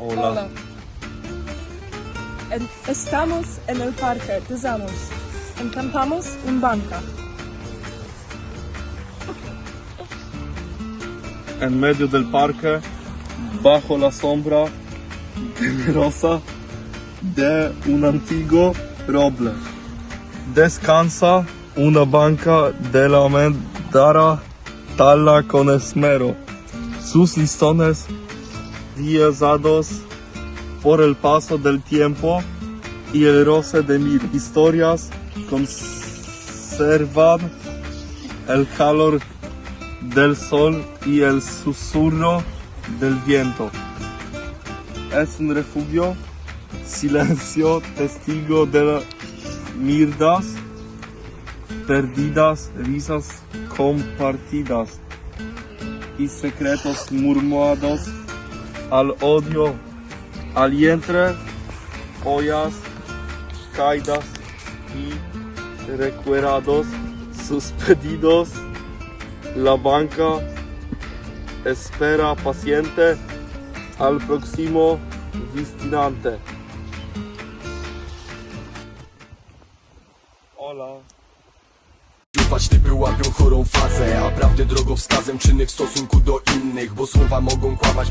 Hola. Hola. Estamos en el parque de Zamość. Encontramos un banca. En medio del parque, bajo la sombra temerosa de un antiguo roble, descansa una banca de la almendara tala con esmero. Sus listones riezados por el paso del tiempo y el roce de mil historias conservan el calor del sol y el susurro del viento. Es un refugio, silencio, testigo de las mirdas perdidas, risas compartidas y secretos murmurados al odio, al vientre, ollas caídas y recuerdos sus pedidos la banca espera paciente al próximo visitante. Hola. Chorą fazę A prawdy drogowskazem w stosunku do innych Bo słowa mogą kłamać